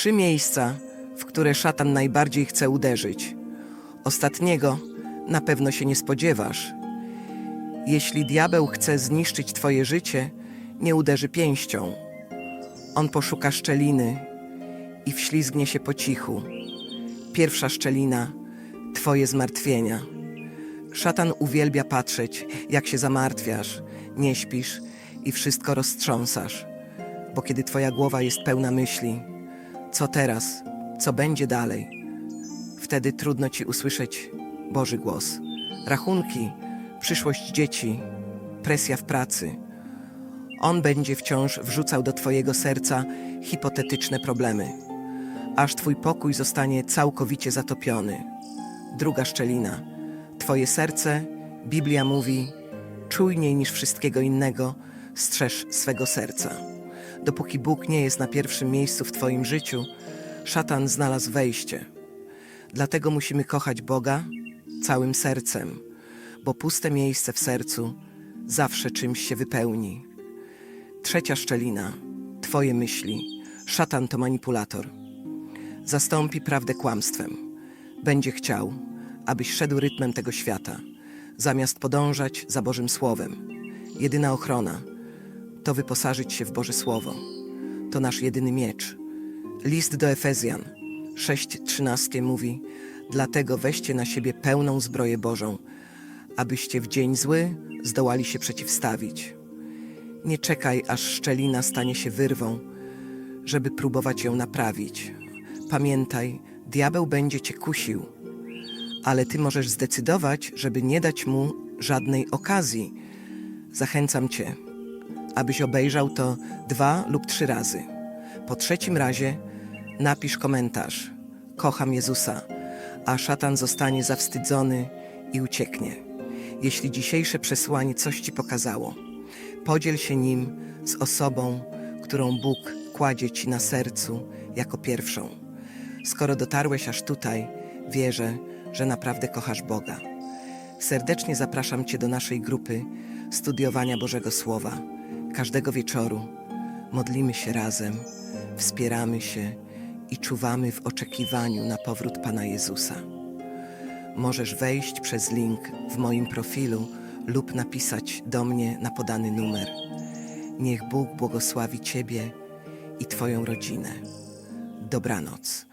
trzy miejsca, w które szatan najbardziej chce uderzyć. Ostatniego na pewno się nie spodziewasz. Jeśli diabeł chce zniszczyć twoje życie, nie uderzy pięścią. On poszuka szczeliny i wślizgnie się po cichu. Pierwsza szczelina twoje zmartwienia. Szatan uwielbia patrzeć, jak się zamartwiasz, nie śpisz i wszystko roztrząsasz. Bo kiedy twoja głowa jest pełna myśli, co teraz, co będzie dalej, wtedy trudno ci usłyszeć Boży głos. Rachunki, przyszłość dzieci, presja w pracy. On będzie wciąż wrzucał do twojego serca hipotetyczne problemy, aż twój pokój zostanie całkowicie zatopiony. Druga szczelina. Twoje serce, Biblia mówi, czujniej niż wszystkiego innego, strzeż swego serca. Dopóki Bóg nie jest na pierwszym miejscu w Twoim życiu, szatan znalazł wejście. Dlatego musimy kochać Boga całym sercem, bo puste miejsce w sercu zawsze czymś się wypełni. Trzecia szczelina. Twoje myśli. Szatan to manipulator. Zastąpi prawdę kłamstwem. Będzie chciał, abyś szedł rytmem tego świata, zamiast podążać za Bożym Słowem. Jedyna ochrona to wyposażyć się w Boże Słowo. To nasz jedyny miecz. List do Efezjan 6:13 mówi: Dlatego weźcie na siebie pełną zbroję Bożą, abyście w dzień zły zdołali się przeciwstawić. Nie czekaj, aż szczelina stanie się wyrwą, żeby próbować ją naprawić. Pamiętaj, diabeł będzie cię kusił, ale ty możesz zdecydować, żeby nie dać mu żadnej okazji. Zachęcam cię, abyś obejrzał to dwa lub trzy razy. Po trzecim razie napisz komentarz: Kocham Jezusa, a szatan zostanie zawstydzony i ucieknie. Jeśli dzisiejsze przesłanie coś ci pokazało, podziel się nim z osobą, którą Bóg kładzie ci na sercu jako pierwszą. Skoro dotarłeś aż tutaj, wierzę, że naprawdę kochasz Boga. Serdecznie zapraszam Cię do naszej grupy studiowania Bożego Słowa. Każdego wieczoru modlimy się razem, wspieramy się i czuwamy w oczekiwaniu na powrót Pana Jezusa. Możesz wejść przez link w moim profilu lub napisać do mnie na podany numer. Niech Bóg błogosławi Ciebie i Twoją rodzinę. Dobranoc.